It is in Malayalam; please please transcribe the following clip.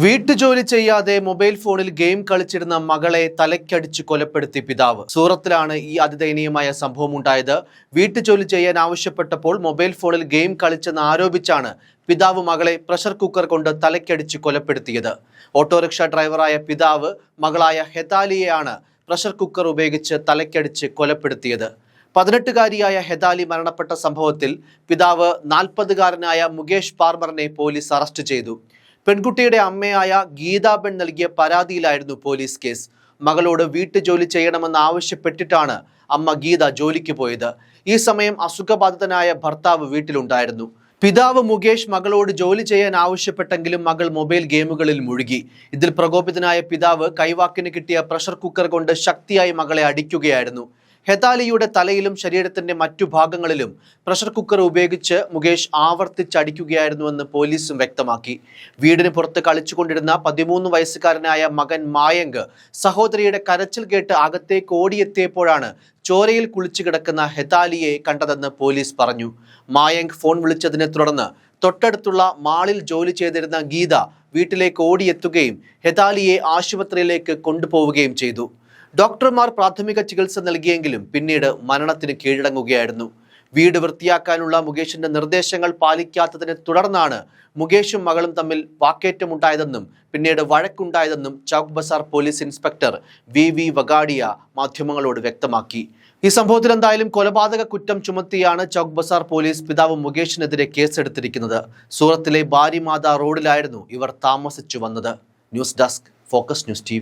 വീട്ടുജോലി ചെയ്യാതെ മൊബൈൽ ഫോണിൽ ഗെയിം കളിച്ചിരുന്ന മകളെ തലയ്ക്കടിച്ച് കൊലപ്പെടുത്തി പിതാവ്. സൂറത്തിലാണ് ഈ അതിദയനീയമായ സംഭവം ഉണ്ടായത് വീട്ടുജോലി ചെയ്യാൻ ആവശ്യപ്പെട്ടപ്പോൾ മൊബൈൽ ഫോണിൽ ഗെയിം കളിച്ചെന്ന് ആരോപിച്ചാണ് പിതാവ് മകളെ പ്രഷർ കുക്കർ കൊണ്ട് തലയ്ക്കടിച്ച് കൊലപ്പെടുത്തിയത്. ഓട്ടോറിക്ഷ ഡ്രൈവറായ പിതാവ് മകളായ ഹെതാലിയെയാണ് പ്രഷർ കുക്കർ ഉപയോഗിച്ച് തലയ്ക്കടിച്ച് കൊലപ്പെടുത്തിയത്. പതിനെട്ടുകാരിയായ ഹെതാലി മരണപ്പെട്ട സംഭവത്തിൽ പിതാവ് നാൽപ്പതുകാരനായ മുകേഷ് പാർമറിനെ പോലീസ് അറസ്റ്റ് ചെയ്തു. പെൺകുട്ടിയുടെ അമ്മയായ ഗീതാബെൻ നൽകിയ പരാതിയിലായിരുന്നു പോലീസ് കേസ്. മകളോട് വീട്ടുജോലി ചെയ്യണമെന്ന് ആവശ്യപ്പെട്ടിട്ടാണ് അമ്മ ഗീത ജോലിക്ക് പോയത്. ഈ സമയം അസുഖബാധിതനായ ഭർത്താവ് വീട്ടിലുണ്ടായിരുന്നു. പിതാവ് മുകേഷ് മകളോട് ജോലി ചെയ്യാൻ ആവശ്യപ്പെട്ടെങ്കിലും മകൾ മൊബൈൽ ഗെയിമുകളിൽ മുഴുകി. ഇതിൽ പ്രകോപിതനായ പിതാവ് കൈവാക്കിന് കിട്ടിയ പ്രഷർ കുക്കർ കൊണ്ട് ശക്തിയായി മകളെ അടിക്കുകയായിരുന്നു. ഹെതാലിയുടെ തലയിലും ശരീരത്തിന്റെ മറ്റു ഭാഗങ്ങളിലും പ്രഷർ കുക്കർ ഉപയോഗിച്ച് മുകേഷ് ആവർത്തിച്ചടിക്കുകയായിരുന്നുവെന്ന് പോലീസും വ്യക്തമാക്കി. വീടിന് പുറത്ത് കളിച്ചുകൊണ്ടിരുന്ന പതിമൂന്ന് വയസ്സുകാരനായ മകൻ മായങ്ക് സഹോദരിയുടെ കരച്ചിൽ കേട്ട് അകത്തേക്ക് ഓടിയെത്തിയപ്പോഴാണ് ചോരയിൽ കുളിച്ചു കിടക്കുന്ന ഹെതാലിയെ കണ്ടതെന്ന് പോലീസ് പറഞ്ഞു. മായങ്ക് ഫോൺ വിളിച്ചതിനെ തുടർന്ന് തൊട്ടടുത്തുള്ള മാളിൽ ജോലി ചെയ്തിരുന്ന ഗീത വീട്ടിലേക്ക് ഓടിയെത്തുകയും ഹെതാലിയെ ആശുപത്രിയിലേക്ക് കൊണ്ടുപോവുകയും ചെയ്തു. ഡോക്ടർമാർ പ്രാഥമിക ചികിത്സ നൽകിയെങ്കിലും പിന്നീട് മരണത്തിന് കീഴടങ്ങുകയായിരുന്നു. വീട് വൃത്തിയാക്കാനുള്ള മുകേഷിന്റെ നിർദ്ദേശങ്ങൾ പാലിക്കാത്തതിനെ തുടർന്നാണ് മുകേഷും മകളും തമ്മിൽ വാക്കേറ്റമുണ്ടായതെന്നും പിന്നീട് വഴക്കുണ്ടായതെന്നും Chowk Bazar police inspector V V Vagadia മാധ്യമങ്ങളോട് വ്യക്തമാക്കി. ഈ സംഭവത്തിൽ എന്തായാലും കൊലപാതക കുറ്റം ചുമത്തിയാണ് ചൌക്ക് ബസാർ പോലീസ് പിതാവ് മുകേഷിനെതിരെ കേസെടുത്തിരിക്കുന്നത്. സൂറത്തിലെ ബാരിമാത റോഡിലായിരുന്നു ഇവർ താമസിച്ചു വന്നത്. News desk focus news T